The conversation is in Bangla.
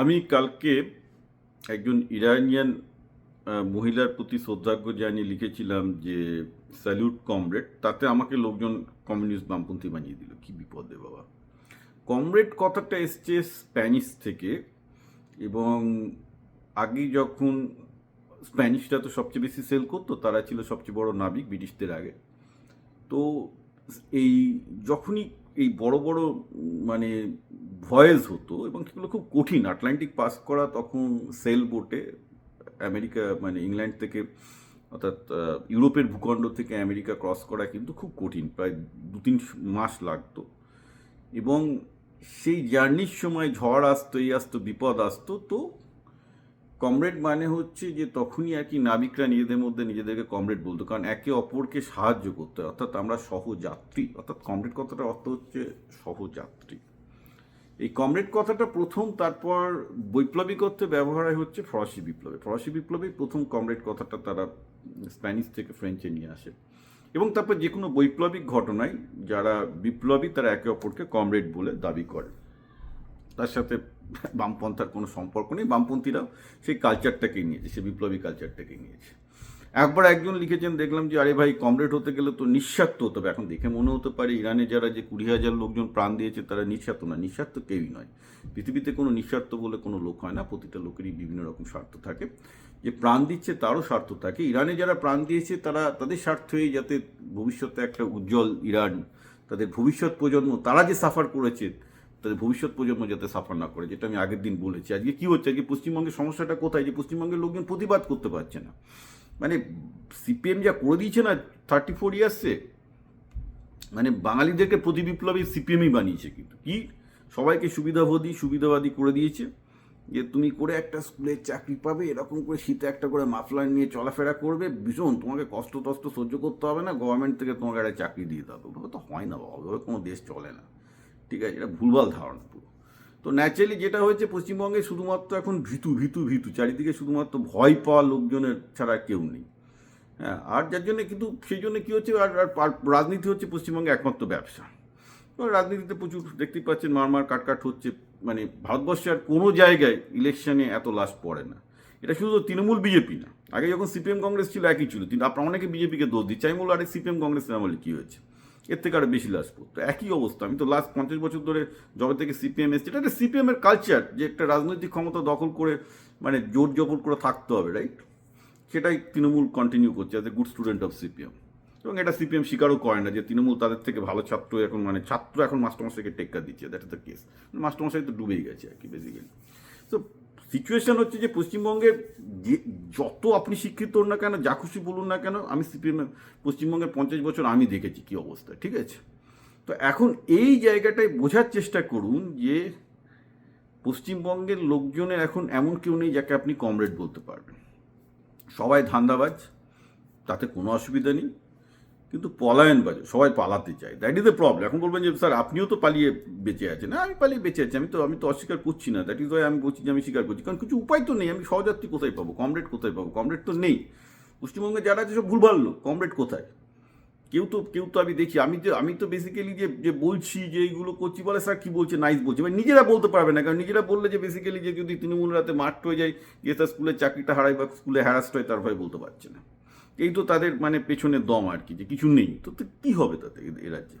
আমি কালকে একজন ইরানিয়ান মহিলার প্রতি শ্রদ্ধাজ্ঞ জানিয়ে লিখেছিলাম যে স্যালুট কমরেড, তাতে আমাকে লোকজন কমিউনিস্ট বামপন্থী বানিয়ে দিল। কি বিপদে, বাবা। কমরেড কথাটা এসছে স্প্যানিশ থেকে এবং আগে যখন স্প্যানিশটা তো সবচেয়ে বেশি সেল করতো, তারা ছিল সবচেয়ে বড় নাবিক ব্রিটিশদের আগে। তো এই যখনই এই বড় বড় মানে ভয়েস হতো এবং সেগুলো খুব কঠিন। আটলান্টিক পাস করা তখন সেল বোটে আমেরিকা মানে ইংল্যান্ড থেকে, অর্থাৎ ইউরোপের ভূখণ্ড থেকে আমেরিকা ক্রস করা কিন্তু খুব কঠিন, প্রায় দু তিন মাস লাগতো। এবং সেই জার্নির সময় ঝড় আসতো, এই আসতো, বিপদ আসতো, তো কমরেড মানে হচ্ছে যে তখনই আর কি নাবিকরা নিজেদের মধ্যে নিজেদেরকে কমরেড বলতো। কারণ একে অপরকে সাহায্য করতে হয়। অর্থাৎ আমরা সহযাত্রী। অর্থাৎ কমরেড কথাটা অর্থ হচ্ছে সহযাত্রী। এই কমরেড কথাটা প্রথম, তারপর বৈপ্লবিক অর্থে ব্যবহার হচ্ছে ফরাসি বিপ্লবে। ফরাসি বিপ্লবেই প্রথম কমরেড কথাটা তারা স্প্যানিশ থেকে ফ্রেঞ্চে নিয়ে আসে। এবং তারপর যে কোনো বৈপ্লবিক ঘটনায় যারা বিপ্লবী, তারা একে অপরকে কমরেড বলে দাবি করে। তার সাথে বামপন্থার কোনো সম্পর্ক নেই। বামপন্থীরাও সেই কালচারটাকেই নিয়েছে, সেই বিপ্লবী কালচারটাকেই নিয়েছে। একবার একজন লিখেছেন, দেখলাম যে, আরে ভাই কমরেড হতে গেলে তো নিঃস্বার্থ হতে হবে। এখন দেখে মনে হতে পারে, ইরানে যারা যে কুড়ি হাজার লোকজন প্রাণ দিয়েছে, তারা নিঃস্বার্থ না। নিঃস্বার্থ কেউই নয়। পৃথিবীতে কোনো নিঃস্বার্থ বলে কোনো লোক হয় না। প্রতিটা লোকেরই বিভিন্ন রকম স্বার্থ থাকে। যে প্রাণ দিচ্ছে, তারও স্বার্থ থাকে। ইরানে যারা প্রাণ দিয়েছে, তারা তাদের স্বার্থেই যাতে ভবিষ্যতে একটা উজ্জ্বল ইরান, তাদের ভবিষ্যৎ প্রজন্ম, তারা যে সাফার করেছে তাদের ভবিষ্যৎ প্রজন্ম যাতে সাফার না করে, যেটা আমি আগের দিন বলেছি। আজকে কি হচ্ছে? আজকে পশ্চিমবঙ্গের সমস্যাটা কোথায়? যে পশ্চিমবঙ্গের লোকজন প্রতিবাদ করতে পারছে না। মানে সিপিএম যা করে দিয়েছে না থার্টি ফোর ইয়ার্সে মানে বাঙালিদেরকে প্রতি বিপ্লবী সিপিএমই বানিয়েছে কিন্তু। কি? সবাইকে সুবিধাবাদী সুবিধাবাদী করে দিয়েছে। যে তুমি করে একটা স্কুলের চাকরি পাবে, এরকম করে শীতে একটা করে মাফলার নিয়ে চলাফেরা করবে, ভীষণ, তোমাকে কষ্ট টষ্ট সহ্য করতে হবে না গভর্নমেন্ট থেকে তোমাকে একটা চাকরি দিয়ে দেবে তো হয় না বাবা, ওভাবে কোনো দেশ চলে না। ঠিক আছে, এটা ভুলভাল ধারণা পুরো। তো ন্যাচারালি যেটা হয়েছে, পশ্চিমবঙ্গে শুধুমাত্র এখন ভীতু ভীতু ভীতু, চারিদিকে শুধুমাত্র ভয় পাওয়া লোকজনের ছাড়া কেউ নেই। হ্যাঁ আর যার জন্য কিন্তু সেই জন্য কী হচ্ছে, আর, আর- রাজনীতি হচ্ছে পশ্চিমবঙ্গে একমাত্র ব্যবসা। রাজনীতিতে প্রচুর দেখতেই পাচ্ছেন, মারমার কাটকাট হচ্ছে মানে ভারতবর্ষে আর কোনো জায়গায় ইলেকশনে এত লাশ পড়ে না। এটা শুধু তৃণমূল বিজেপি না। আগে যখন সিপিএম কংগ্রেস ছিল, একই ছিল। কিন্তু আপনার অনেকে বিজেপিকে দোষ দিচ্ছে আমি বলব, আরে সিপিএম কংগ্রেসের আমলে কী হয়েছে? এর থেকে আরও বেশি লাশ পড়তো। একই অবস্থা। আমি তো লাস্ট পঞ্চাশ বছর ধরে যবে থেকে সিপিএম এসছে। এটা একটা সিপিএম এর কালচার যে একটা রাজনৈতিক ক্ষমতা দখল করে মানে জোর জবর করে থাকতে হবে রাইট সেটাই তৃণমূল কন্টিনিউ করছে as a good student of CPM এবং এটা সিপিএম স্বীকারও করে না যে তৃণমূল তাদের থেকে ভালো ছাত্র, এখন মানে ছাত্র এখন মাস্টারমশাইকে টেক্কা দিচ্ছে। দ্যাট ইজ দ্য কেস মাস্টারমশাই তো ডুবেই গেছে আর কি বেসিক্যালি তো সিচুয়েশন হচ্ছে যে পশ্চিমবঙ্গের যে যত আপনি শিক্ষিত হন না কেন, যা খুশি বলুন না কেন, আমি সিপিএম পশ্চিমবঙ্গের পঞ্চাশ বছর আমি দেখেছি কী অবস্থা, ঠিক আছে? তো এখন এই জায়গাটায় বোঝার চেষ্টা করুন যে পশ্চিমবঙ্গের লোকজনের এখন এমন কেউ নেই যাকে আপনি কমরেড বলতে পারবেন। সবাই ধান্দাবাজ, তাতে কোনো অসুবিধা নেই। কিন্তু পলায়ন বাজে, সবাই পালাতে চায়। দ্যাট ইজ দ্য প্রবলেম এখন বলবেন যে, স্যার, আপনিও তো পালিয়ে বেঁচে আছেন। আমি পালিয়ে বেঁচে আছি, আমি তো আমি তো অস্বীকার করছি না। দ্যাট ইজ ওয়াই আমি বলছি যে, আমি স্বীকার করছি। কারণ কিছু উপায় তো নেই। আমি সহযাত্রী কোথায় পাবো? কমরেড কোথায় পাবো? কমরেড তো নেই। পশ্চিমবঙ্গে যারা আছে, সব ভুলভাল লোক। কমরেড কোথায়? কেউ তো কেউ তো আমি দেখি। আমি যে, আমি তো বেসিক্যালি যে যে বলছি যে, এইগুলো করছি বলে, স্যার, কী বলছে? নাইস বলছে। মানে নিজেরা বলতে পারবে না। কারণ নিজেরা বললে যে বেসিক্যালি যে, যদি তৃণমূল রাতে মাঠ হয়ে যায়, যে তার স্কুলের চাকরিটা হারায় বা স্কুলে হ্যারাস্ট হয়, তার ভয় বলতে পারছে না। এই তো তাদের মানে পেছনে দম আর কি, যে কিছু নেই। তো কি হবে তাতে এ রাজ্যে?